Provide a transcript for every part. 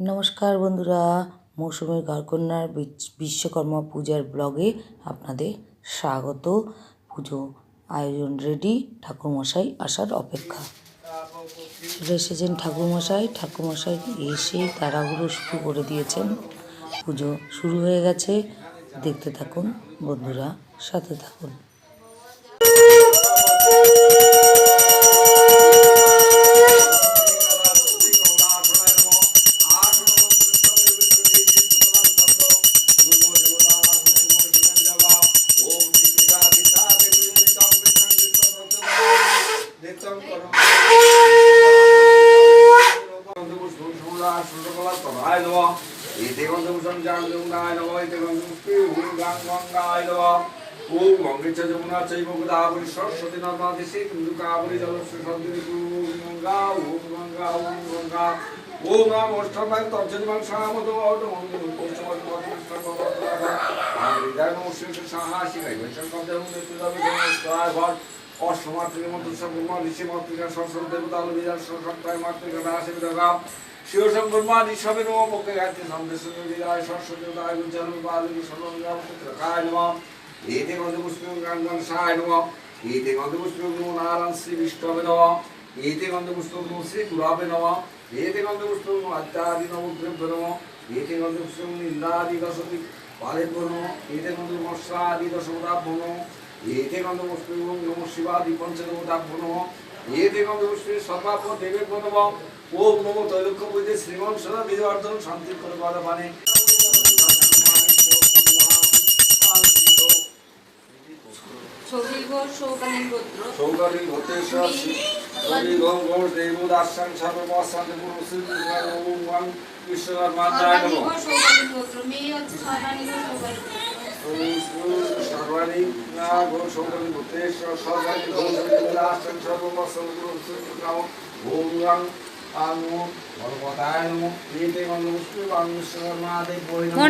নমস্কার বন্ধুরা, মৌসুমী ঘরকন্যার বিশ্বকর্মা পূজার ব্লগে আপনাদের স্বাগত। পুজো আয়োজন রেডি ঠাকুরমশাই আসার অপেক্ষা। চলে এসেছেন ঠাকুরমশাই। ঠাকুরমশাই এসে তাড়াহুড়ো শুরু করে দিয়েছেন। পুজো শুরু হয়ে গেছে। দেখতে থাকুন বন্ধুরা, সাথে থাকুন। ওম গঙ্গেচ্ছ যমুনা চৈব গোদাবরী সরস্বতী নর্মদে সন্দিনী গঙ্গা ওম গঙ্গা ওম গঙ্গা ওম রাম অষ্টমায় তর্জনী মান সামদ অট মঙ্গল অষ্টমাত্রিক মন্ত্র সব্রহ্মা ঋষি মাতৃকা সরস্বতী দেবতা আলো বিরাজ সরস্বতায় মাতৃকা দাসে বিদগা শিব শঙ্কর মা নিঃসবে নম পক্ষে গায়ত্রী সন্দেশ বিদায় সরস্বতী উদয় গুঞ্জন বালি সর্বঙ্গাম কায় নম। এতে গন্ধপুষ্পং গাঙ্গন সায় নম। এতে গন্ধপুষ্পং নমো নারায়ণ শ্রী বিষ্ণবে নম। এতে গন্ধপুষ্পং নমো শ্রী গুরাবে নম। এতে গন্ধপুষ্পং নমো। আদ্যাদি নম এতে গন্ধপুষ্পে সর্বাপ দেবেভ্য নম ওম নমো তৈলক্ষ বুঝে শ্রীমন সদা বিজয়ার্ধন শান্তি করে বলা মানে ছবি ঘোষ সৌকালীন গোত্র। সৌগরী ভূতেশ্বর শ্রী গুরু নমঃ। মেয়ে হচ্ছে শ্রী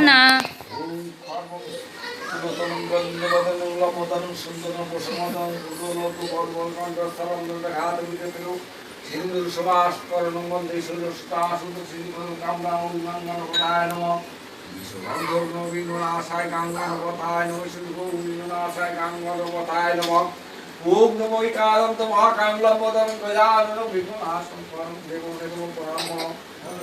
না সিন্ধুর সুবাস করণম বন্দে সুরস্তা সুন্দর সিন্ধু কামরা মঙ্গল পদায় নম বিশ্ববন্ধর নবীন আশায় গাঙ্গন পতায় নম শুভ নবীন আশায় গাঙ্গন পতায় নম ওম নমো ইকাদন্ত মহাকামলম বদন গজানন আসন পরম দেব দেব পরম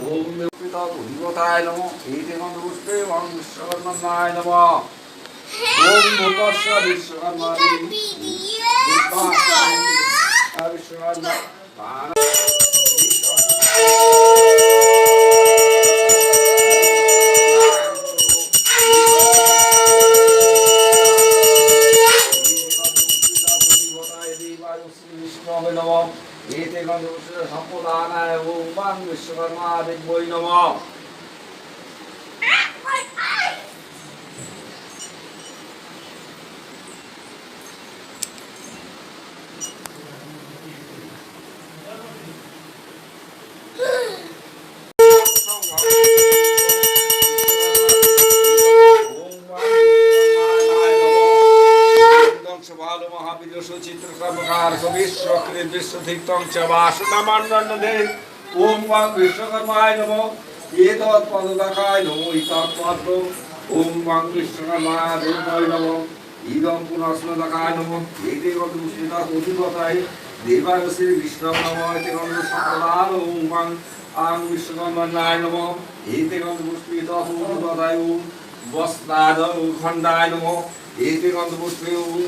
ওম পিতা অধিপতায় নম এইতে গন্ধ পুষ্পে ওম বিশ্বকর্মায় নম ওম ভূতস্য বিশ্বকর্মা বিশ্বকর্মা চ বাসুনামান্ডন দে। ওম বাং বিশ্বকর্মায় নম। এতৎ পদদাকায় নম ইতৎ পদ্ম ওম বাং বিশ্বকর্মায় দেবায় নম। ইদম পুনঃস্মদাকায় নম। এতে গত মুসলিতা অধিপতায়। দেবায় শ্রী বিষ্ণু নম। এতে গন্ধ সম্প্রদান ওম বাং আং বিশ্বকর্মায় নম। এতে গন্ধ মুসলিতা অধিপতায় ওম। বস্তাদ খণ্ডায় নম। এতে গন্ধ পুষ্পে ওম।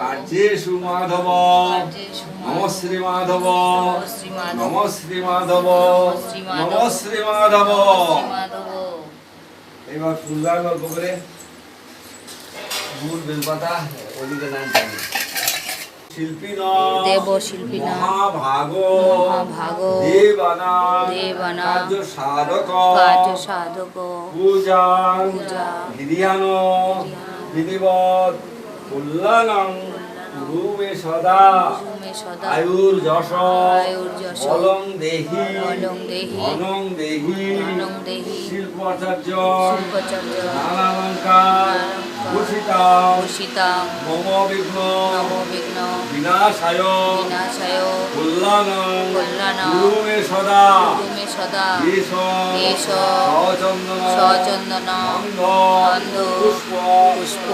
কার্যেষু মাধব। নম শ্রী মাধব। নম শ্রী মাধব। নম শ্রী মাধব। এবার ফুলবার গল্প করে ফুল বেলপাতা ওদিকে নাম। শিল্পী দেব শিল্পী নয়, মহাভাগ। মহাভাগ, দেবানাং দেবানাং, কার্য সাধক। কার্য সাধক। পূজা। পূজা, বিধিয়ান বিধিবৎ কল্যাণং সদা। সুমে সদা। আয়ুর যশ অলং দেহি। অনং দেহি। শিল্পাচার্য। নানালঙ্কার ভূষিতা ভূষিতা মম বিঘ্ন। নব বিঘ্ন। বিনাশায়। বিনাশায়। কল্যাণং। কল্যাণং, গুরুমে সদা। সুমে সদা। এষ এষ সচন্দন সচন্দন গন্ধ গন্ধ পুষ্প। পুষ্প।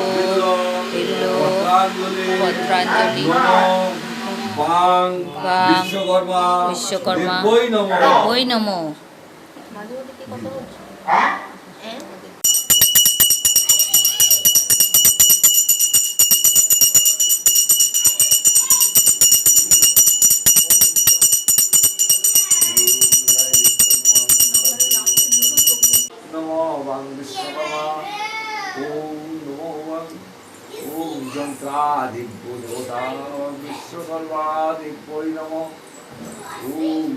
বিশ্বকর্মা। বিশ্বকর্মা। নমঃ। নমো নমো। যন্ত্রাদিব্য দেবতা বিশ্বকর্মা দিব্যৈ নমঃ ওম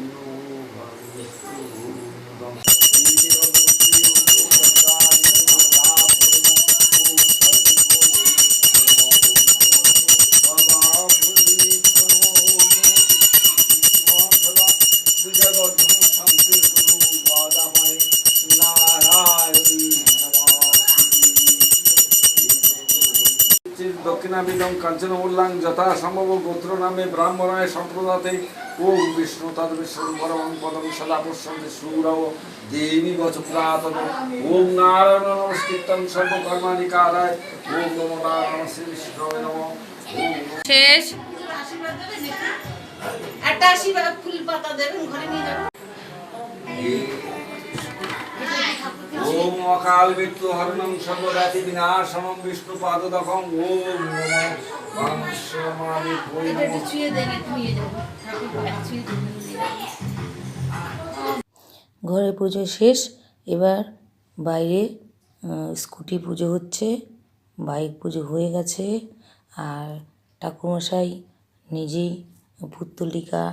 নমো বাং বিশ্বকর্মা দক্ষিণাবিদং কাঞ্চনমূল্যাং যথা সম্ভব গোত্র নামে ব্রাহ্মণায় সম্প্রদাতে। ওম বিষ্ণু তদ বিষ্ণু পরমং পদং সদা পশ্যন্তি সুরও দেবী বচপ্রাতন ওম নারায়ণ নমস্কৃতং সর্বকর্মাণি কারায়। ওম নমো নারায়ণ শ্রী বিষ্ণুবে ওম নমো। শেষ। একটা আশীর্বাদ ফুল পাতা দেবেন ঘরে নিয়ে যাবেন। ওম অকাল মৃত্যু হরণং সর্বদাতি বিনাশনং বিষ্ণু ওম ঘরে পুজো শেষ এবার বাইরে স্কুটি পুজো হচ্ছে বাইক পুজো হয়ে গেছে আর ঠাকুমশাই নিজেই পুত্তলিকা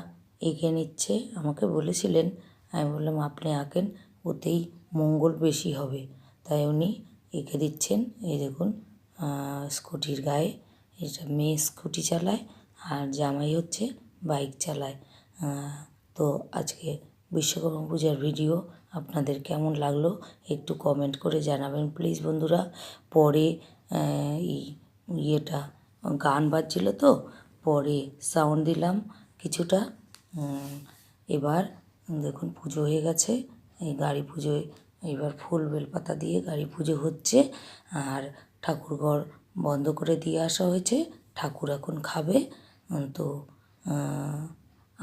এঁকে নিচ্ছে আমাকে বলেছিলেন আমি বললাম আপনি আঁকেন। ওতেই মঙ্গল বেশি হবে। তাই উনি এঁকে দিচ্ছেন, এই দেখুন স্কুটির গায়ে। এটা মেয়ে স্কুটি চালায় আর জামাই হচ্ছে বাইক চালায়। তো আজকে বিশ্বকর্মা পূজার ভিডিও আপনাদের কেমন লাগল একটু কমেন্ট করে জানাবেন প্লিজ বন্ধুরা। পরে ইয়েটা, গান বাজছিল তো, পরে সাউন্ড দিলাম কিছুটা। এবার দেখুন, পুজো হয়ে গেছে। এই গাড়ি পুজোয় এইবার ফুল বেলপাতা দিয়ে গাড়ি পুজো হচ্ছে। আর ঠাকুরঘর বন্ধ করে দিয়ে আসা হয়েছে। ঠাকুর এখন খাবে। তো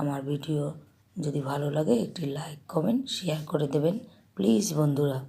আমার ভিডিও যদি ভালো লাগে একটি লাইক, কমেন্ট শেয়ার করে দেবেন। প্লিজ বন্ধুরা।